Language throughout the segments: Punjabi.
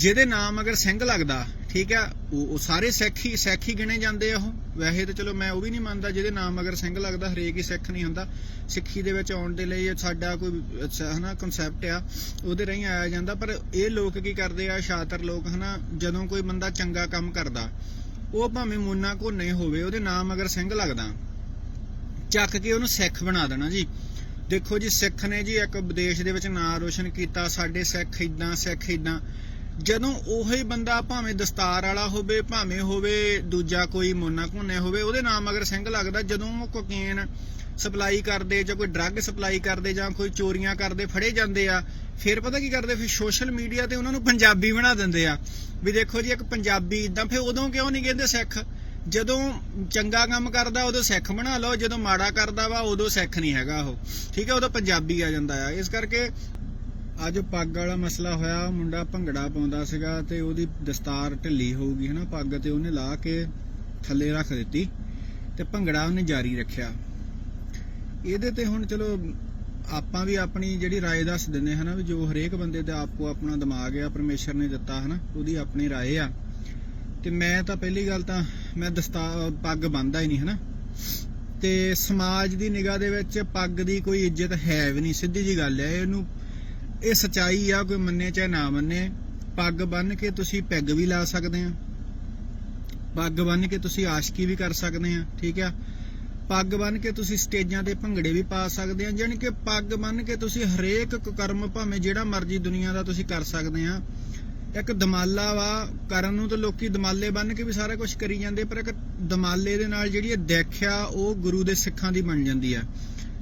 ਜਿਹਦੇ ਨਾਮ ਅਗਰ ਸਿੰਘ ਲੱਗਦਾ, ਠੀਕ ਆ, ਉਹ ਸਾਰੇ ਸਿੱਖ ਹੀ ਸਿੱਖ ਹੀ ਗਿਣੇ ਜਾਂਦੇ ਆ ਉਹ। ਵੈਸੇ ਤਾਂ ਚਲੋ ਮੈਂ ਉਹ ਵੀ ਨਹੀਂ ਮੰਨਦਾ ਜਿਹਦੇ ਨਾਮ ਅਗਰ ਸਿੰਘ ਲੱਗਦਾ, ਹਰੇਕ ਹੀ ਸਿੱਖ ਨਹੀਂ ਹੁੰਦਾ। ਸਿੱਖੀ ਦੇ ਵਿੱਚ ਆਉਣ ਦੇ ਲਈ ਸਾਡਾ ਕੋਈ ਹਨਾ ਕਨਸੈਪਟ ਆ, ਉਹਦੇ ਰਾਹੀਂ ਆਇਆ ਜਾਂਦਾ। ਪਰ ਇਹ ਲੋਕ ਕੀ ਕਰਦੇ ਆ, ਸ਼ਾਤਰ ਲੋਕ, ਹਨਾ, ਜਦੋਂ ਕੋਈ ਬੰਦਾ ਚੰਗਾ ਕੰਮ ਕਰਦਾ, ਉਹ ਭਾਵੇਂ ਮੁੰਨਾ ਕੋ ਨਹੀਂ ਹੋਵੇ, ਉਹਦੇ ਨਾਮ ਅਗਰ ਸਿੰਘ ਲੱਗਦਾ, ਚੱਕ ਕੇ ਉਹਨੂੰ ਸਿੱਖ ਬਣਾ ਦੇਣਾ ਜੀ। ਦੇਖੋ ਜੀ, ਸਿੱਖ ਨੇ ਜੀ ਇੱਕ ਵਿਦੇਸ਼ ਦੇ ਵਿੱਚ ਨਾਂ ਰੋਸ਼ਨ ਕੀਤਾ, ਸਾਡੇ ਸਿੱਖ ਇਦਾਂ ਸਿੱਖ ਇਦਾਂ ਜਦੋਂ ਉਹੀ ਬੰਦਾ ਭਾਵੇਂ ਦਸਤਾਰ ਵਾਲਾ ਹੋਵੇ, ਭਾਵੇਂ ਹੋਵੇ ਦੂਜਾ ਕੋਈ ਮੋਨਾ ਘੁੰਨੇ ਹੋਵੇ, ਉਹਦੇ ਨਾਮ ਅਗਰ ਸਿੰਘ ਲੱਗਦਾ, ਜਦੋਂ ਉਹ ਕੋਕੇਨ ਸਪਲਾਈ ਕਰਦੇ ਜਾਂ ਕੋਈ ਡਰੱਗ ਸਪਲਾਈ ਕਰਦੇ ਜਾਂ ਕੋਈ ਚੋਰੀਆਂ ਕਰਦੇ, ਫੜੇ ਜਾਂਦੇ ਆ, ਫਿਰ ਪਤਾ ਕੀ ਕਰਦੇ? ਫਿਰ ਸੋਸ਼ਲ ਮੀਡੀਆ ਤੇ ਉਹਨਾਂ ਨੂੰ ਪੰਜਾਬੀ ਬਣਾ ਦਿੰਦੇ ਆ। ਵੀ ਦੇਖੋ ਜੀ, ਇੱਕ ਪੰਜਾਬੀ ਇਦਾਂ, ਫਿਰ ਉਦੋਂ ਕਿਉਂ ਨਹੀਂ ਕਹਿੰਦੇ ਸਿੱਖ? ਜਦੋਂ ਚੰਗਾ ਕੰਮ ਕਰਦਾ, ਉਦੋਂ ਸਿੱਖ ਬਣਾ ਲਓ, ਜਦੋਂ ਮਾੜਾ ਕਰਦਾ ਵਾ, ਉਦੋਂ ਸਿੱਖ ਨਹੀਂ ਹੈਗਾ ਉਹ। ਠੀਕ ਹੈ, ਉਦੋਂ ਪੰਜਾਬੀ ਆ ਜਾਂਦਾ ਆ। ਇਸ ਕਰਕੇ ਅੱਜ ਪੱਗ ਵਾਲਾ ਮਸਲਾ ਹੋਇਆ ਮੁੰਡਾ ਭੰਗੜਾ ਪਾਉਂਦਾ ਸੀਗਾ ਤੇ ਉਹਦੀ ਦਸਤਾਰ ਢਿੱਲੀ ਹੋਊਗੀ ਹਨਾ ਪੱਗ ਤੇ ਉਹਨੇ ਲਾ ਕੇ ਥੱਲੇ ਰੱਖ ਦਿੱਤੀ ਤੇ ਭੰਗੜਾ ਉਹਨੇ ਜਾਰੀ ਰੱਖਿਆ ਇਹਦੇ ਤੇ ਹੁਣ ਚਲੋ ਆਪਾਂ ਵੀ ਆਪਣੀ ਜਿਹੜੀ رائے ਦੱਸ ਦਿੰਦੇ ਹਨਾ ਵੀ ਜੋ ਹਰੇਕ ਬੰਦੇ ਦਾ ਆਪੋ ਆਪਣਾ ਦਿਮਾਗ ਆ ਪਰਮੇਸ਼ਰ ਨੇ ਦਿੱਤਾ ਹਨਾ ਉਹਦੀ ਆਪਣੀ رائے ਆ ਤੇ ਮੈਂ ਤਾਂ ਪਹਿਲੀ ਗੱਲ ਤਾਂ ਮੈਂ ਦਸਤਾਰ ਪੱਗ ਬੰਨਦਾ ਹੀ ਨਹੀਂ ਹਨਾ ਤੇ ਸਮਾਜ ਦੀ ਨਿਗਾਹ ਦੇ ਵਿੱਚ ਪੱਗ ਦੀ ਕੋਈ ਇੱਜ਼ਤ ਹੈ ਵੀ ਨਹੀਂ ਸਿੱਧੀ ਜੀ ਗੱਲ ਹੈ ਇਹਨੂੰ ਇਹ ਸਚਾਈ ਆ, ਕੋਈ ਮੰਨੇ ਚਾਹੇ ਨਾ ਮੰਨੇ, ਪੱਗ ਬੰਨ ਕੇ ਤੁਸੀਂ ਪੈਗ ਵੀ ਲਾ ਸਕਦੇ ਆ। ਪੱਗ ਬੰਨ ਕੇ ਤੁਸੀਂ ਆਸ਼ਕੀ ਵੀ ਕਰ ਸਕਦੇ ਆ, ਠੀਕ ਆ? ਪੱਗ ਬੰਨ ਕੇ ਤੁਸੀਂ ਸਟੇਜਾਂ ਤੇ ਭੰਗੜੇ ਵੀ ਪਾ ਸਕਦੇ ਆ, ਜਾਣੀ ਕਿ ਪੱਗ ਬੰਨ ਕੇ ਤੁਸੀਂ ਹਰੇਕ ਕਰਮ ਭਾਵੇਂ ਜਿਹੜਾ ਮਰਜ਼ੀ ਦੁਨੀਆ ਦਾ ਤੁਸੀਂ ਕਰ ਸਕਦੇ ਆ। ਇੱਕ ਦਮਾਲਾ ਵਾ, ਕਰਨ ਨੂੰ ਤਾਂ ਲੋਕੀ ਦਮਾਲੇ ਬੰਨ ਕੇ ਵੀ ਸਾਰਾ ਕੁਝ ਕਰੀ ਜਾਂਦੇ, ਪਰ ਇੱਕ ਦਮਾਲੇ ਦੇ ਨਾਲ ਜਿਹੜੀ ਇਹ ਦੇਖਿਆ, ਉਹ ਗੁਰੂ ਦੇ ਸਿੱਖਾਂ ਦੀ ਬਣ ਜਾਂਦੀ ਆ।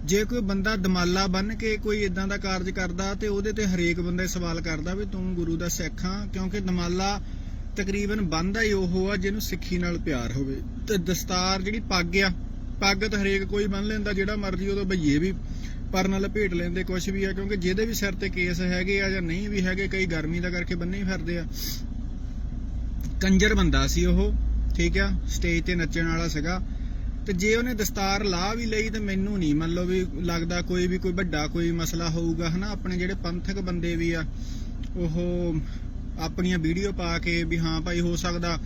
ਜੇ ਕੋਈ ਬੰਦਾ ਦਮਾਲਾ ਬੰਨ ਕੇ ਕੋਈ ਇਦਾਂ ਦਾ ਕਾਰਜ ਕਰਦਾ ਤੇ ਉਹਦੇ ਤੇ ਹਰੇਕ ਬੰਦਾ ਸਵਾਲ ਕਰਦਾ ਵੀ ਤੂੰ ਗੁਰੂ ਦਾ ਸਿੱਖ ਆ ਕਿਉਂਕਿ ਦਮਾਲਾ ਤਕਰੀਬਨ ਬੰਦਾ ਹੀ ਉਹ ਆ ਜਿਹਨੂੰ ਸਿੱਖੀ ਨਾਲ ਪਿਆਰ ਹੋਵੇ। ਤੇ ਦਸਤਾਰ ਜਿਹੜੀ ਪੱਗ ਆ, ਪੱਗ ਤਾਂ ਹਰੇਕ ਕੋਈ ਬੰਨ ਲੈਂਦਾ, ਜਿਹੜਾ ਮਰਜ਼ੀ ਉਦੋਂ ਭਈਏ ਵੀ ਪਰ ਨਾਲ ਭੇਟ ਲੈਂਦੇ ਕੁਝ ਵੀ ਆ, ਕਿਉਂਕਿ ਜਿਹਦੇ ਵੀ ਸਿਰ ਤੇ ਕੇਸ ਹੈਗੇ ਆ ਜਾਂ ਨਹੀਂ ਵੀ ਹੈਗੇ, ਕਈ ਗਰਮੀ ਦਾ ਕਰਕੇ ਬੰਨੇ ਹੀ ਫਿਰਦੇ ਆ। ਕੰਜਰ ਬੰਦਾ ਸੀ ਉਹ, ਠੀਕ ਆ, ਸਟੇਜ ਤੇ ਨੱਚਣ ਵਾਲਾ ਸੀਗਾ। ਤੇ ਜੇ ਉਹਨੇ ਦਸਤਾਰ ਲਾ ਵੀ ਲਈ ਤੇ ਮੈਨੂੰ ਨਹੀਂ, ਮੰਨ ਲਓ ਵੀ ਲੱਗਦਾ ਕੋਈ ਵੀ ਕੋਈ ਵੱਡਾ ਕੋਈ ਮਸਲਾ ਹੋਊਗਾ, ਹਨਾ? ਆਪਣੇ ਜਿਹੜੇ ਪੰਥਕ ਬੰਦੇ ਵੀ ਆ, ਉਹ ਆਪਣੀਆਂ ਵੀਡੀਓ ਪਾ ਕੇ ਵੀ ਹਾਂ ਭਾਈ ਹੋ ਸਕਦਾ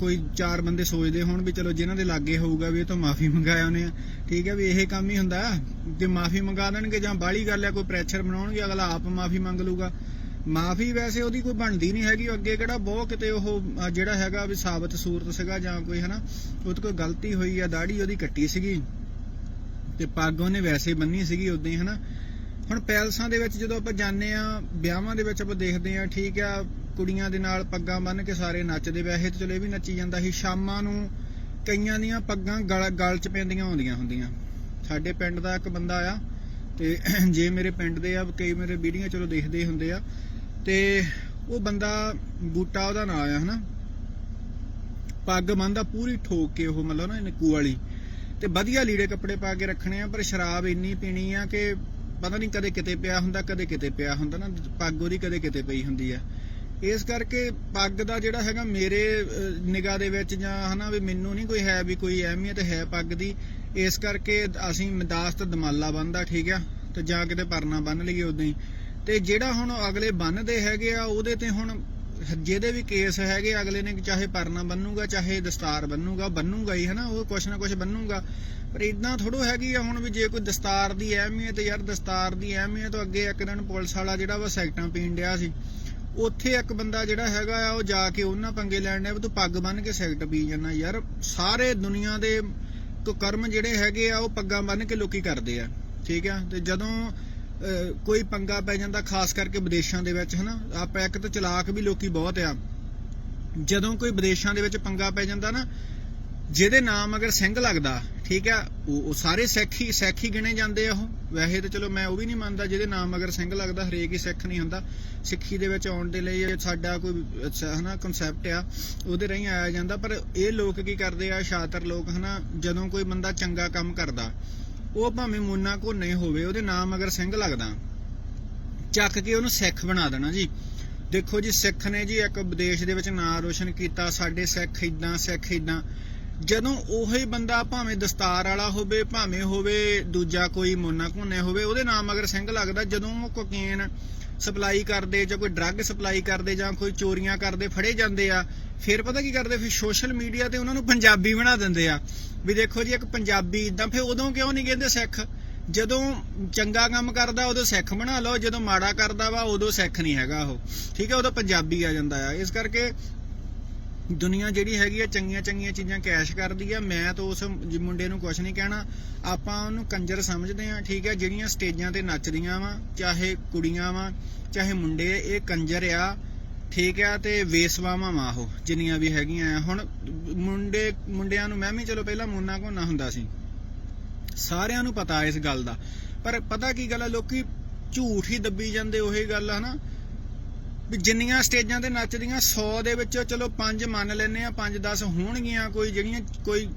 ਕੋਈ ਚਾਰ ਬੰਦੇ ਸੋਚਦੇ ਹੋਣ ਵੀ ਚਲੋ ਜਿਨ੍ਹਾਂ ਦੇ ਲਾਗੇ ਹੋਊਗਾ ਵੀ ਇਹ ਤੋਂ ਮਾਫੀ ਮੰਗਾਇਆ ਉਹਨੇ ਠੀਕ ਹੈ ਵੀ ਇਹ ਕੰਮ ਹੀ ਹੁੰਦਾ। ਜੇ ਮਾਫੀ ਮੰਗਾ ਦੇਣਗੇ ਜਾਂ ਬਾਹਲੀ ਗੱਲ ਹੈ ਕੋਈ ਪ੍ਰੈਸ਼ਰ ਬਣਾਉਣਗੇ, ਅਗਲਾ ਆਪ ਮਾਫੀ ਮੰਗ ਲੂਗਾ ਮਾਫੀ ਵੈਸੇ ਉਹਦੀ ਕੋਈ ਬਣਦੀ ਨਹੀਂ ਹੈਗੀ ਅੱਗੇ ਕਿਹੜਾ ਬਹੁਤ ਕਿਤੇ ਉਹ ਜਿਹੜਾ ਹੈਗਾ ਵੀ ਸਾਬਤ ਸੂਰਤ ਸੀਗਾ ਜਾਂ ਕੋਈ, ਹਨਾ, ਉਹ ਤੋਂ ਕੋਈ ਗਲਤੀ ਹੋਈ ਆ ਦਾੜੀ ਉਹਦੀ ਕੱਟੀ ਸੀਗੀ ਤੇ ਪੱਗ ਉਹਨੇ ਵੈਸੇ ਬੰਨੀ ਸੀਗੀ ਉਦਾਂ ਹੀ, ਹਨਾ। ਹੁਣ ਪੈਲਸਾਂ ਦੇ ਵਿੱਚ ਜਦੋਂ ਆਪਾਂ ਜਾਂਦੇ ਆ, ਵਿਆਹਾਂ ਦੇ ਵਿੱਚ ਆਪਾਂ ਦੇਖਦੇ ਆ, ਠੀਕ ਆ, ਕੁੜੀਆਂ ਦੇ ਨਾਲ ਪੱਗਾਂ ਬੰਨ ਕੇ ਸਾਰੇ ਨੱਚਦੇ, ਵੈਸੇ ਤੇ ਚਲੋ ਇਹ ਵੀ ਨੱਚੀ ਜਾਂਦਾ ਸੀ, ਸ਼ਾਮਾਂ ਨੂੰ ਕਈਆਂ ਦੀਆਂ ਪੱਗਾਂ ਗਲ ਗਲ ਚ ਪੈਂਦੀਆਂ ਹੁੰਦੀਆਂ ਹੁੰਦੀਆਂ। ਸਾਡੇ ਪਿੰਡ ਦਾ ਇੱਕ ਬੰਦਾ ਆ, ਤੇ ਜੇ ਮੇਰੇ ਪਿੰਡ ਦੇ ਆ, ਕਈ ਮੇਰੇ ਵੀਡੀਓ ਚਲੋ ਦੇਖਦੇ ਹੁੰਦੇ ਆ ਤੇ ਉਹ ਬੰਦਾ ਬੂਟਾ ਉਹਦਾ ਨਾਂ ਆ, ਹਨਾ? ਪੱਗ ਬੰਨਦਾ, ਪੂਰੀ ਠੋਕ ਕੇ ਉਹ ਮਤਲਬ ਨਾ ਨਿੱਕੂ ਵਾਲੀ। ਤੇ ਵਧੀਆ ਲੀੜੇ ਕੱਪੜੇ ਪਾ ਕੇ ਰੱਖਣੇ ਆ, ਪਰ ਸ਼ਰਾਬ ਇੰਨੀ ਪੀਣੀ ਆ ਕਿ ਪਤਾ ਨਹੀਂ ਕਦੇ ਕਿਤੇ ਪਿਆ ਹੁੰਦਾ, ਕਦੇ ਕਿਤੇ ਪਿਆ ਹੁੰਦਾ ਨਾ, ਪੱਗ ਉਹਦੀ ਕਦੇ ਕਿਤੇ ਪਈ ਹੁੰਦੀ ਆ। ਇਸ ਕਰਕੇ ਪੱਗ ਦਾ ਜਿਹੜਾ ਹੈਗਾ ਮੇਰੇ ਨਿਗਾਹ ਦੇ ਵਿੱਚ ਜਾਂ ਹਨਾ ਵੀ ਮੈਨੂੰ ਨਹੀਂ ਕੋਈ ਹੈ ਵੀ ਕੋਈ ਅਹਿਮੀਅਤ ਹੈ ਪੱਗ ਦੀ, ਇਸ ਕਰਕੇ ਅਸੀਂ ਮਦਾਸਤ ਦਮਾਲਾ ਬੰਨਦਾ, ਠੀਕ ਆ? ਤੇ ਜਾਂ ਕਿਤੇ ਪਰਨਾ ਬੰਨ ਲਈਏ ਉਦਾਂ ਹੀ। ਤੇ ਜਿਹੜਾ ਹੁਣ ਅਗਲੇ ਬੰਨਦੇ ਹੈਗੇ ਆ, ਉਹਦੇ ਤੇ ਹੁਣ ਜਿਹਦੇ ਵੀ ਕੇਸ ਹੈਗੇ, ਅਗਲੇ ਨੇ ਚਾਹੇ ਪਰਨਾ ਬੰਨੂਗਾ, ਚਾਹੇ ਦਸਤਾਰ ਬੰਨੂਗਾ ਬੰਨੂਗਾ ਹੀ, ਹਨਾ, ਉਹ ਕੁਛ ਨਾ ਕੁਛ ਬੰਨੂਗਾ। ਪਰ ਇਦਾਂ ਥੋੜੋ ਹੈਗੀ ਆ ਹੁਣ ਵੀ ਜੇ ਕੋਈ ਦਸਤਾਰ ਦੀ ਅਹਿਮੀਅਤ, ਯਾਰ ਦਸਤਾਰ ਦੀ ਅਹਿਮੀਅਤ ਅੱਗੇ ਇੱਕ ਦਿਨ ਪੁਲਿਸ ਵਾਲਾ ਜਿਹੜਾ ਵਾ ਸੈਕਟਾਂ ਪੀਣ ਡਿਆ ਸੀ, ਉੱਥੇ ਇੱਕ ਬੰਦਾ ਜਿਹੜਾ ਹੈਗਾ ਆ, ਉਹ ਜਾ ਕੇ ਉਹਨਾਂ ਪੰਗੇ ਲੈਣ ਡਿਆ ਵੀ ਤੂੰ ਪੱਗ ਬੰਨ ਕੇ ਸੈਕਟ ਪੀ ਜਾਂਦਾ ਯਾਰ। ਸਾਰੇ ਦੁਨੀਆ ਦੇ ਕੁਕਰਮ ਜਿਹੜੇ ਹੈਗੇ ਆ, ਉਹ ਪੱਗਾਂ ਬੰਨ ਕੇ ਲੋਕੀ ਕਰਦੇ ਆ, ਠੀਕ ਆ? ਤੇ ਜਦੋਂ ਕੋਈ ਪੰਗਾ ਪੈ ਜਾਂਦਾ ਖਾਸ ਕਰਕੇ ਵਿਦੇਸ਼ਾਂ ਦੇ ਵਿੱਚ, ਹਨਾ? ਆਪਾਂ ਇੱਕ ਤਾਂ ਚਲਾਕ ਵੀ ਲੋਕੀ ਬਹੁਤ ਆ। ਜਦੋਂ ਕੋਈ ਵਿਦੇਸ਼ਾਂ ਦੇ ਵਿੱਚ ਪੰਗਾ ਪੈ ਜਾਂਦਾ ਨਾ, ਜਿਹਦੇ ਨਾਮ ਅਗਰ ਸਿੰਘ ਲੱਗਦਾ, ਠੀਕ ਆ, ਉਹ ਸਾਰੇ ਸਿੱਖ ਹੀ ਸਿੱਖ ਹੀ ਗਿਣੇ ਜਾਂਦੇ ਆ ਉਹ। ਵੈਸੇ ਤਾਂ ਚਲੋ ਮੈਂ ਉਹ ਵੀ ਨਹੀਂ ਮੰਨਦਾ ਜਿਹਦੇ ਨਾਮ ਅਗਰ ਸਿੰਘ ਲੱਗਦਾ, ਹਰੇਕ ਹੀ ਸਿੱਖ ਨਹੀਂ ਹੁੰਦਾ। ਸਿੱਖੀ ਦੇ ਵਿੱਚ ਆਉਣ ਦੇ ਲਈ ਸਾਡਾ ਕੋਈ ਹਨਾ ਕਨਸੈਪਟ ਆ, ਉਹਦੇ ਰਾਹੀਂ ਆਇਆ ਜਾਂਦਾ। ਪਰ ਇਹ ਲੋਕ ਕੀ ਕਰਦੇ ਆ ਸ਼ਾਤਰ ਲੋਕ, ਹਨਾ, ਜਦੋਂ ਕੋਈ ਬੰਦਾ ਚੰਗਾ ਕੰਮ ਕਰਦਾ ਉਹ ਭਾਵੇਂ ਮੋਨਾ ਘੋਨੇ ਹੋਵੇ, ਉਹਦੇ ਨਾਮ ਅਗਰ ਸਿੰਘ ਲੱਗਦਾ, ਚੱਕ ਕੇ ਉਹਨੂੰ ਸਿੱਖ ਬਣਾ ਦੇਣਾ ਜੀ। ਦੇਖੋ ਜੀ, ਸਿੱਖ ਨੇ ਜੀ ਇੱਕ ਵਿਦੇਸ਼ ਦੇ ਵਿੱਚ ਨਾਂ ਰੋਸ਼ਨ ਕੀਤਾ, ਸਾਡੇ ਸਿੱਖ ਇਦਾਂ ਸਿੱਖ ਇਦਾਂ ਜਦੋਂ ਉਹੀ ਬੰਦਾ ਭਾਵੇਂ ਦਸਤਾਰ ਵਾਲਾ ਹੋਵੇ, ਭਾਵੇਂ ਹੋਵੇ ਦੂਜਾ ਕੋਈ ਮੋਨਾ ਘੋਨੇ ਹੋਵੇ, ਉਹਦੇ ਨਾਮ ਅਗਰ ਸਿੰਘ ਲੱਗਦਾ, ਜਦੋਂ ਉਹ ਕੋਕੇਨ ਸਪਲਾਈ ਕਰਦੇ ਜਾਂ ਕੋਈ ਡਰੱਗ ਸਪਲਾਈ ਕਰਦੇ ਜਾਂ ਕੋਈ ਚੋਰੀਆਂ ਕਰਦੇ, ਫੜੇ ਜਾਂਦੇ ਆ, ਫਿਰ ਪਤਾ ਕੀ ਕਰਦੇ? ਫਿਰ ਸੋਸ਼ਲ ਮੀਡੀਆ ਤੇ ਉਹਨਾਂ ਨੂੰ ਪੰਜਾਬੀ ਬਣਾ ਦਿੰਦੇ ਆ। ਵੀ ਦੇਖੋ ਜੀ, ਇੱਕ ਪੰਜਾਬੀ ਇਦਾਂ, ਫਿਰ ਉਦੋਂ ਕਿਉਂ ਨਹੀਂ ਕਹਿੰਦੇ ਸਿੱਖ? ਜਦੋਂ ਚੰਗਾ ਕੰਮ ਕਰਦਾ, ਉਦੋਂ ਸਿੱਖ ਬਣਾ ਲਓ, ਜਦੋਂ ਮਾੜਾ ਕਰਦਾ ਵਾ, ਉਦੋਂ ਸਿੱਖ ਨਹੀਂ ਹੈਗਾ ਉਹ। ਠੀਕ ਹੈ, ਉਦੋਂ ਪੰਜਾਬੀ ਆ ਜਾਂਦਾ ਆ। ਇਸ ਕਰਕੇ ਦੁਨੀਆ ਜਿਹੜੀ ਹੈਗੀ ਆ, ਚੰਗੀਆਂ ਚੰਗੀਆਂ ਚੀਜ਼ਾਂ ਕੈਸ਼ ਕਰਦੀ ਆ। ਮੈਂ ਤਾਂ ਉਸ ਮੁੰਡੇ ਨੂੰ ਕੁਝ ਨਹੀਂ ਕਹਿਣਾ। ਆਪਾਂ ਉਹਨੂੰ ਕੰਜਰ ਸਮਝਦੇ ਆ, ਠੀਕ ਹੈ, ਜਿਹੜੀਆਂ ਸਟੇਜਾਂ ਤੇ ਨੱਚਦੀਆਂ ਵਾ, ਚਾਹੇ ਕੁੜੀਆਂ ਵਾ, ਚਾਹੇ ਮੁੰਡੇ, ਇਹ ਕੰਜਰ ਆ। ਠੀਕ ਆ ਤੇ ਵੇਸਵਾਵਾਂ ਵਾ ਉਹ, ਜਿੰਨੀਆਂ ਵੀ ਹੈਗੀਆਂ ਹੁਣ ਮੁੰਡੇ, ਮੁੰਡਿਆਂ ਨੂੰ ਮੈਂ ਵੀ ਚਲੋ ਪਹਿਲਾਂ ਮੋਨਾ ਕੋਨਾ ਹੁੰਦਾ ਸੀ। ਸਾਰਿਆਂ ਨੂੰ ਪਤਾ ਇਸ ਗੱਲ ਦਾ। ਪਰ ਪਤਾ ਕੀ ਗੱਲ ਆ, ਲੋਕੀ ਝੂਠ ਹੀ ਦੱਬੀ ਜਾਂਦੇ, ਉਹੀ ਗੱਲ ਆ ਹਨਾ ਵੀ ਜਿੰਨੀਆਂ ਸਟੇਜਾਂ ਤੇ ਨੱਚਦੀਆਂ 100 ਦੇ ਵਿੱਚੋਂ ਚਲੋ 5 ਮੰਨ ਲੈਨੇ ਆ 5 10 ਹੋਣਗੀਆਂ, ਕੋਈ ਜਿਹੜੀਆਂ ਕੋਈ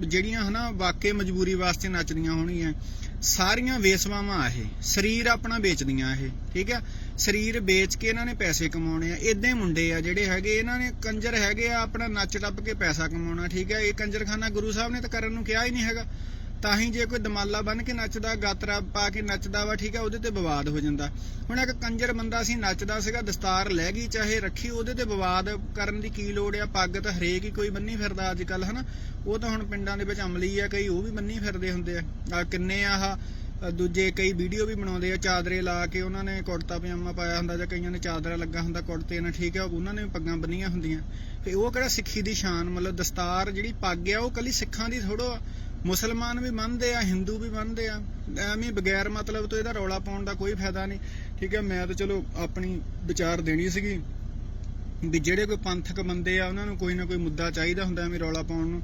ਜਿਹੜੀਆਂ ਹਨਾ, ਵਾਕਈ ਮਜਬੂਰੀ ਵਾਸਤੇ ਨੱਚਦੀਆਂ ਹੋਣਗੀਆਂ। ਸਾਰੀਆਂ ਵੇਸਵਾਵਾਂ ਇਹ। ਸਰੀਰ ਆਪਣਾ ਵੇਚਦੀਆਂ ਇਹ, ਠੀਕ ਆ? ਸਰੀਰ ਵੇਚ ਕੇ ਇਹਨਾਂ ਨੇ ਪੈਸੇ ਕਮਾਉਣੇ ਆ। ਇਦਾਂ ਮੁੰਡੇ ਆ ਜਿਹੜੇ ਹੈਗੇ, ਇਹਨਾਂ ਨੇ ਕੰਜਰ ਹੈਗੇ ਆ, ਆਪਣਾ ਨੱਚ ਟੱਪ ਕੇ ਪੈਸਾ ਕਮਾਉਣਾ, ਠੀਕ ਆ? ਇਹ ਕੰਜਰਖਾਨਾ ਗੁਰੂ ਸਾਹਿਬ ਨੇ ਤਾਂ ਕਰਨ ਨੂੰ ਕਿਹਾ ਹੀ ਨਹੀਂ ਹੈਗਾ। ਤਾਂ ਹੀ ਜੇ ਕੋਈ ਦਮਾਲਾ ਬਨ ਕੇ ਨੱਚਦਾ, ਗਾਤਰਾ ਪਾ ਕੇ ਨੱਚਦਾ ਵਾ, ਠੀਕ ਹੈ ਉਹਦੇ ਤੇ ਵਿਵਾਦ ਹੋ ਜਾਂਦਾ। ਹੁਣ ਇੱਕ ਕੰਜਰ ਬੰਦਾ ਸੀ, ਨੱਚਦਾ ਸੀਗਾ, ਦਸਤਾਰ ਲੈ ਗਈ, ਚਾਹੇ ਰੱਖੀ, ਉਹਦੇ ਤੇ ਵਿਵਾਦ ਕਰਨ ਦੀ ਕੀ ਲੋੜ ਆ? ਪੱਗ ਤਾਂ ਹਰੇਕ ਹੀ ਕੋਈ ਬੰਨੀ ਫਿਰਦਾ ਅੱਜ ਕੱਲ ਹਨਾ? ਉਹ ਤਾਂ ਹੁਣ ਪਿੰਡਾਂ ਦੇ ਵਿੱਚ ਅਮਲੀ ਆ, ਕਈ ਉਹ ਵੀ ਬੰਨੀ ਫਿਰਦੇ ਹੁੰਦੇ ਆ। ਕਿੰਨੇ ਆਹ ਦੂਜੇ ਕਈ ਵੀਡੀਓ ਵੀ ਬਣਾਉਂਦੇ ਆ, ਚਾਦਰੇ ਲਾ ਕੇ ਉਹਨਾਂ ਨੇ ਕੁੜਤਾ ਪਜਾਮਾ ਪਾਇਆ ਹੁੰਦਾ ਜਾਂ ਕਈਆਂ ਨੇ ਚਾਦਰਾ ਲੱਗਾ ਹੁੰਦਾ ਕੁੜਤੇ ਨਾਲ, ਠੀਕ ਹੈ ਉਹਨਾਂ ਨੇ ਵੀ ਪੱਗਾਂ ਬੰਨੀਆਂ ਹੁੰਦੀਆਂ। ਤੇ ਉਹ ਕਿਹੜਾ ਸਿੱਖੀ ਦੀ ਸ਼ਾਨ, ਮਤਲਬ ਦਸਤਾਰ ਜਿਹੜੀ ਪੱਗ ਆ, ਉਹ ਕੱਲੀ ਸਿੱਖਾਂ ਦੀ ਥੋੜੋ ਮੁਸਲਮਾਨ ਵੀ ਮੰਨਦੇ ਆ, ਹਿੰਦੂ ਵੀ ਮੰਨਦੇ ਆ। ਐਵੇਂ ਬਗੈਰ ਮਤਲਬ ਤੋਂ ਇਹਦਾ ਰੌਲਾ ਪਾਉਣ ਦਾ ਕੋਈ ਫਾਇਦਾ ਨਹੀਂ। ਠੀਕ ਹੈ, ਮੈਂ ਤਾਂ ਚਲੋ ਆਪਣੀ ਵਿਚਾਰ ਦੇਣੀ ਸੀਗੀ ਵੀ ਜਿਹੜੇ ਕੋਈ ਪੰਥਕ ਬੰਦੇ ਆ, ਉਹਨਾਂ ਨੂੰ ਕੋਈ ਨਾ ਕੋਈ ਮੁੱਦਾ ਚਾਹੀਦਾ ਹੁੰਦਾ ਐਵੇਂ ਰੌਲਾ ਪਾਉਣ ਨੂੰ।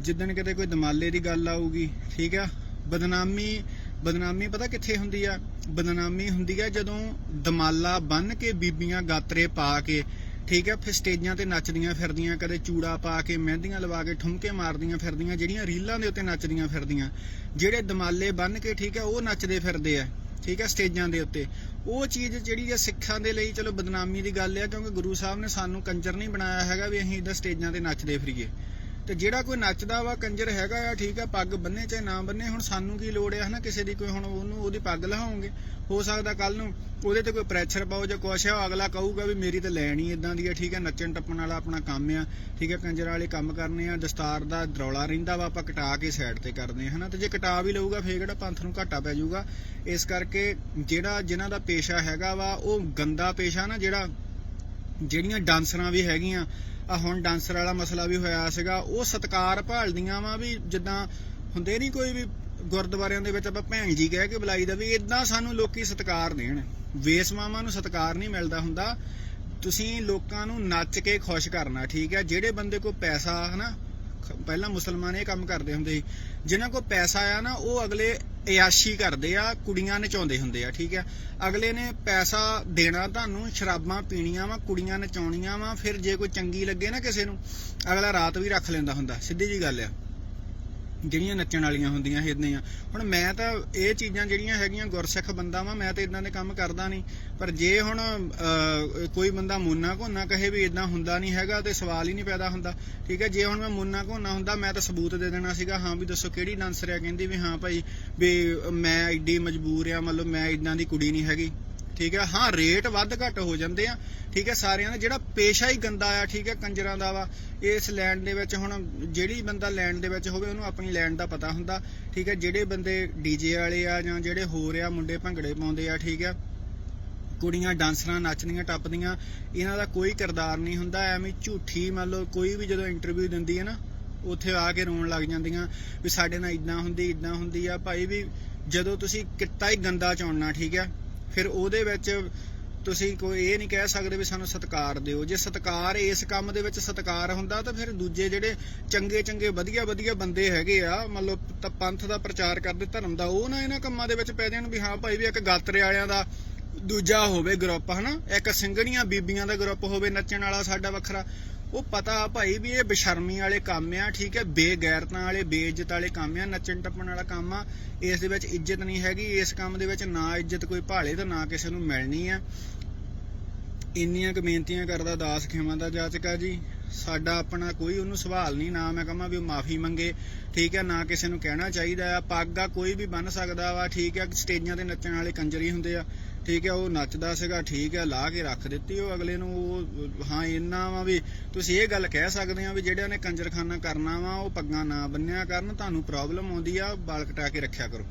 ਜਿੱਦਣ ਕਿਤੇ ਕੋਈ ਦਮਾਲੇ ਦੀ ਗੱਲ ਆਊਗੀ, ਠੀਕ ਆ? ਬਦਨਾਮੀ ਬਦਨਾਮੀ ਪਤਾ ਕਿੱਥੇ ਹੁੰਦੀ ਆ? ਬਦਨਾਮੀ ਹੁੰਦੀ ਆ ਜਦੋਂ ਦਮਾਲਾ ਬੰਨ ਕੇ ਬੀਬੀਆਂ ਗਾਤਰੇ ਪਾ ਕੇ ਠੀਕ ਹੈ, ਫਿਰ ਸਟੇਜਾਂ ਤੇ ਨੱਚਦੀਆਂ ਫਿਰਦੀਆਂ, ਕਦੇ ਚੂੜਾ ਪਾ ਕੇ ਮਹਿੰਦੀਆਂ ਲਵਾ ਕੇ ਠੁਮਕੇ ਮਾਰਦੀਆਂ ਫਿਰਦੀਆਂ, ਜਿਹੜੀਆਂ ਰੀਲਾਂ ਦੇ ਉੱਤੇ ਨੱਚਦੀਆਂ ਫਿਰਦੀਆਂ। ਜਿਹੜੇ ਦਮਾਲੇ ਬੰਨ ਕੇ ਠੀਕ ਆ ਉਹ ਨੱਚਦੇ ਫਿਰਦੇ ਆ, ਠੀਕ ਆ ਸਟੇਜਾਂ ਦੇ ਉੱਤੇ। ਉਹ ਚੀਜ਼ ਜਿਹੜੀ ਆ ਸਿੱਖਾਂ ਦੇ ਲਈ ਚਲੋ ਬਦਨਾਮੀ ਦੀ ਗੱਲ ਆ ਕਿਉਂਕਿ ਗੁਰੂ ਸਾਹਿਬ ਨੇ ਸਾਨੂੰ ਕੰਜਰ ਨਹੀਂ ਬਣਾਇਆ ਹੈਗਾ ਵੀ ਅਸੀਂ ਇਦਾਂ ਸਟੇਜਾਂ ਤੇ ਨੱਚਦੇ ਫਿਰੀਏ। ਤੇ ਜਿਹੜਾ ਕੋਈ ਨੱਚਦਾ ਵਾ, ਕੰਜਰ ਹੈਗਾ ਆ, ਠੀਕ ਆ, ਪੱਗ ਬੰਨੇ, ਚਾਹੇ ਨਾ ਬੰਨੇ, ਹੁਣ ਸਾਨੂੰ ਕੀ ਲੋੜ ਆ, ਹਨਾ, ਕਿਸੇ ਦੀ ਕੋਈ ਹੁਣ ਉਹਨੂੰ ਉਹਦੀ ਪੱਗ ਲਹਾਉਂਗੇ ਹੋ ਸਕਦਾ ਕੱਲ ਨੂੰ ਉਹਦੇ ਤੇ ਕੋਈ ਪ੍ਰੈਸ਼ਰ ਪਾਓ ਜਾਂ ਕੁਛ ਆ ਅਗਲਾ ਕਹੂਗਾ ਵੀ ਮੇਰੀ ਤਾਂ ਲੈਣ ਹੀ ਇਦਾਂ ਦੀ ਆ, ਠੀਕ ਆ, ਨੱਚਣ ਟੱਪਣ ਵਾਲਾ ਆਪਣਾ ਕੰਮ ਆ, ਠੀਕ ਆ, ਕੰਜਰ ਵਾਲੇ ਕੰਮ ਕਰਨੇ ਆ, ਦਸਤਾਰ ਦਾ ਦਰੌਲਾ ਰਹਿੰਦਾ ਵਾ, ਆਪਾਂ ਕਟਾ ਕੇ ਸਾਈਡ ਤੇ ਕਰਦੇ ਆ, ਹਨਾ, ਤੇ ਜੇ ਕਟਾ ਵੀ ਲਊਗਾ, ਫੇਰ ਕਿਹੜਾ ਪੰਥ ਨੂੰ ਘਾਟਾ ਪੈ ਜਾਊਗਾ। ਇਸ ਕਰਕੇ ਜਿਹੜਾ ਜਿਨ੍ਹਾਂ ਦਾ ਪੇਸ਼ਾ ਹੈਗਾ ਵਾ, ਉਹ ਗੰਦਾ ਪੇਸ਼ਾ ਨਾ, ਜਿਹੜਾ ਜਿਹੜੀਆਂ ਡਾਂਸਰਾਂ ਵੀ ਹੈਗੀਆਂ ਆ ਹੁਣ ਡਾਂਸਰ ਵਾਲਾ ਮਸਲਾ ਵੀ ਹੋਇਆ ਸੀਗਾ, ਉਹ ਸਤਕਾਰ ਭਾਲਦੀਆਂ ਵਾ ਵੀ ਜਿੱਦਾਂ ਹੁੰਦੇ ਨਹੀਂ ਕੋਈ ਵੀ ਗੁਰਦੁਆਰਿਆਂ ਦੇ ਵਿੱਚ ਆਪਾਂ ਭੈਣ ਜੀ ਕਹਿ ਕੇ ਬੁਲਾਈ ਦਾ ਵੀ ਇਦਾਂ ਸਾਨੂੰ ਲੋਕੀ ਸਤਕਾਰ ਦੇਣ। ਵੇਸਮਾਵਾਂ ਨੂੰ ਸਤਕਾਰ ਨਹੀਂ ਮਿਲਦਾ ਹੁੰਦਾ। ਤੁਸੀਂ ਲੋਕਾਂ ਨੂੰ ਨੱਚ ਕੇ ਖੁਸ਼ ਕਰਨਾ, ਠੀਕ ਹੈ? ਜਿਹੜੇ ਬੰਦੇ ਕੋਲ ਪੈਸਾ, ਹਨਾ? ਪਹਿਲਾਂ ਮੁਸਲਮਾਨ ਇਹ ਕੰਮ ਕਰਦੇ ਹੁੰਦੇ ਸੀ। ਜਿਨ੍ਹਾਂ ਕੋਲ ਪੈਸਾ ਆ ਨਾ, ਉਹ ਅਗਲੇ ਇਆਸ਼ੀ ਕਰਦੇ ਆ, ਕੁੜੀਆਂ ਨਚਾਉਂਦੇ ਹੁੰਦੇ ਆ, ਠੀਕ ਆ ਅਗਲੇ ਨੇ ਪੈਸਾ ਦੇਣਾ ਤੁਹਾਨੂੰ, ਸ਼ਰਾਬਾਂ ਪੀਣੀਆਂ ਵਾ, ਕੁੜੀਆਂ ਨਚਾਉਣੀਆਂ ਵਾ, ਫਿਰ ਜੇ ਕੋਈ ਚੰਗੀ ਲੱਗੇ ਨਾ ਕਿਸੇ ਨੂੰ, ਅਗਲਾ ਰਾਤ ਵੀ ਰੱਖ ਲੈਂਦਾ ਹੁੰਦਾ, ਸਿੱਧੀ ਜੀ ਗੱਲ ਆ। ਜਿਹੜੀਆਂ ਨੱਚਣ ਵਾਲੀਆਂ ਹੁੰਦੀਆਂ ਇਦਾਂ ਆ ਹੁਣ ਮੈਂ ਤਾਂ ਇਹ ਚੀਜ਼ਾਂ ਜਿਹੜੀਆਂ ਹੈਗੀਆਂ ਗੁਰਸਿੱਖ ਬੰਦਾ ਵਾਂ ਮੈਂ ਤਾਂ ਇਦਾਂ ਦੇ ਕੰਮ ਕਰਦਾ ਨਹੀਂ। ਪਰ ਜੇ ਹੁਣ ਅਹ, ਕੋਈ ਬੰਦਾ ਮੋਨਾ ਘੋਨਾ ਕਹੇ ਵੀ ਇਦਾਂ ਹੁੰਦਾ ਨਹੀਂ ਹੈਗਾ ਤੇ ਸਵਾਲ ਹੀ ਨਹੀਂ ਪੈਦਾ ਹੁੰਦਾ ਠੀਕ ਹੈ? ਜੇ ਹੁਣ ਮੈਂ ਮੋਨਾ ਘੋਨਾ ਹੁੰਦਾ ਮੈਂ ਤਾਂ ਸਬੂਤ ਦੇ ਦੇਣਾ ਸੀਗਾ ਹਾਂ ਵੀ ਦੱਸੋ ਕਿਹੜੀ ਡਾਂਸਰ ਆ ਕਹਿੰਦੀ ਵੀ ਹਾਂ ਭਾਈ ਵੀ ਮੈਂ ਐਡੀ ਮਜਬੂਰ ਆ ਮਤਲਬ ਮੈਂ ਇਦਾਂ ਦੀ ਕੁੜੀ ਨਹੀਂ ਹੈਗੀ। ਠੀਕ ਹੈ? ਹਾਂ ਰੇਟ ਵੱਧ ਘੱਟ ਹੋ ਜਾਂਦੇ ਆ, ਠੀਕ ਹੈ? ਸਾਰਿਆਂ ਦਾ ਜਿਹੜਾ ਪੇਸ਼ਾ ਹੀ ਗੰਦਾ ਆ, ਠੀਕ ਹੈ? ਕੰਜਰਾਂ ਦਾ ਵਾ, ਇਸ ਲੈਂਡ ਦੇ ਵਿੱਚ ਹੁਣ ਜਿਹੜੀ ਬੰਦਾ ਲੈਂਡ ਦੇ ਵਿੱਚ ਹੋਵੇ, ਉਹਨੂੰ ਆਪਣੀ ਲੈਂਡ ਦਾ ਪਤਾ ਹੁੰਦਾ, ਠੀਕ ਹੈ? ਜਿਹੜੇ ਬੰਦੇ ਡੀਜੇ ਵਾਲੇ ਆ ਜਾਂ ਜਿਹੜੇ ਹੋਰ ਆ, ਮੁੰਡੇ ਭੰਗੜੇ ਪਾਉਂਦੇ ਆ, ਠੀਕ ਹੈ? ਕੁੜੀਆਂ ਡਾਂਸਰਾਂ ਨੱਚਦੀਆਂ, ਟੱਪਦੀਆਂ, ਇਹਨਾਂ ਦਾ ਕੋਈ ਕਿਰਦਾਰ ਨਹੀਂ ਹੁੰਦਾ, ਐਵੇਂ ਝੂਠੀ ਮੰਨ ਲਓ, ਕੋਈ ਵੀ ਜਦੋਂ ਇੰਟਰਵਿਊ ਦਿੰਦੀ ਹੈ ਨਾ, ਉੱਥੇ ਆ ਕੇ ਰੋਣ ਲੱਗ ਜਾਂਦੀਆਂ ਵੀ ਸਾਡੇ ਨਾਲ ਇਦਾਂ ਹੁੰਦੀ ਇਦਾਂ ਹੁੰਦੀ ਆ, ਭਾਈ ਵੀ ਜਦੋਂ ਤੁਸੀਂ ਕਿੱਤਾ ਹੀ ਗੰਦਾ ਚੁਣਨਾ ਠੀਕ ਹੈ? ਫਿਰ ਉਹਦੇ ਵਿੱਚ ਤੁਸੀਂ ਕੋਈ ਇਹ ਨਹੀਂ ਕਹਿ ਸਕਦੇ ਵੀ ਸਾਨੂੰ ਸਤਿਕਾਰ ਦਿਓ। ਜੇ ਸਤਿਕਾਰ ਇਸ ਕੰਮ ਦੇ ਵਿੱਚ ਸਤਿਕਾਰ ਹੁੰਦਾ ਤਾਂ ਫਿਰ ਦੂਜੇ ਜਿਹੜੇ ਚੰਗੇ ਚੰਗੇ, ਵਧੀਆ ਵਧੀਆ ਬੰਦੇ ਹੈਗੇ ਆ ਮਤਲਬ ਪੰਥ ਦਾ ਪ੍ਰਚਾਰ ਕਰਦੇ, ਧਰਮ ਦਾ, ਉਹ ਨਾ ਇਹਨਾਂ ਕੰਮਾਂ ਦੇ ਵਿੱਚ ਪੈ ਜਾਣ ਵੀ ਹਾਂ ਭਾਈ ਵੀ ਇੱਕ ਗਾਤਰੇ ਵਾਲਿਆਂ ਦਾ ਦੂਜਾ ਹੋਵੇ ਗਰੁੱਪ, ਹਨਾ? ਇੱਕ ਸਿੰਘਣੀਆਂ ਬੀਬੀਆਂ ਦਾ ਗਰੁੱਪ ਹੋਵੇ, ਨੱਚਣ ਵਾਲਾ ਸਾਡਾ ਵੱਖਰਾ। ਉਹ ਪਤਾ ਭਾਈ ਵੀ ਇਹ ਬੇਸ਼ਰਮੀ ਵਾਲੇ ਕੰਮ ਆ, ਠੀਕ ਹੈ, ਬੇਗੈਰਤਾਂ ਵਾਲੇ, ਬੇਇੱਜ਼ਤ ਵਾਲੇ ਕੰਮ ਆ, ਨੱਚਣ ਟੱਪਣ ਵਾਲਾ ਕੰਮ ਆ। ਇਸ ਦੇ ਵਿੱਚ ਇੱਜ਼ਤ ਨਹੀਂ ਹੈਗੀ, ਇਸ ਕੰਮ ਦੇ ਵਿੱਚ ਨਾ ਇੱਜ਼ਤ ਕੋਈ ਭਾਲੇ ਤੇ ਨਾ ਕਿਸੇ ਨੂੰ ਮਿਲਣੀ ਆ। ਇੰਨੀਆਂ ਕੁ ਬੇਨਤੀਆਂ ਕਰਦਾ ਦਾਸ ਖੇਮਾਂ ਦਾ ਜਾਚਕਾ ਜੀ। ਸਾਡਾ ਆਪਣਾ ਕੋਈ ਉਹਨੂੰ ਸਵਾਲ ਨਹੀਂ, ਨਾ ਮੈਂ ਕਹਾਂ ਵੀ ਉਹ ਮਾਫੀ ਮੰਗੇ, ਠੀਕ ਹੈ, ਨਾ ਕਿਸੇ ਨੂੰ ਕਹਿਣਾ ਚਾਹੀਦਾ ਆ। ਪੱਗ ਆ ਕੋਈ ਵੀ ਬੰਨ ਸਕਦਾ ਵਾ, ਠੀਕ ਹੈ, ਸਟੇਜਾਂ ਤੇ ਨੱਚਣ ਵਾਲੇ ਕੰਜਰੀ ਹੁੰਦੇ ਆ। ਠੀਕ ਹੈ, ਉਹ ਨੱਚਦਾ ਸੀਗਾ, ਠੀਕ ਹੈ, ਲਾ ਕੇ ਰੱਖ ਦਿੱਤੀ ਉਹ ਅਗਲੇ ਨੂੰ, ਉਹ, ਹਾਂ, ਇੰਨਾ ਵਾ ਵੀ ਤੁਸੀਂ ਇਹ ਗੱਲ ਕਹਿ ਸਕਦੇ ਆ ਵੀ ਜਿਹੜਿਆਂ ਨੇ ਕੰਜਰਖਾਨਾ ਕਰਨਾ ਵਾ, ਉਹ ਪੱਗਾਂ ਨਾ ਬੰਨਿਆ ਕਰਨ, ਤੁਹਾਨੂੰ ਪ੍ਰੋਬਲਮ ਆਉਂਦੀ ਆ, ਬਾਲ ਕਟਾ ਕੇ ਰੱਖਿਆ ਕਰੋ।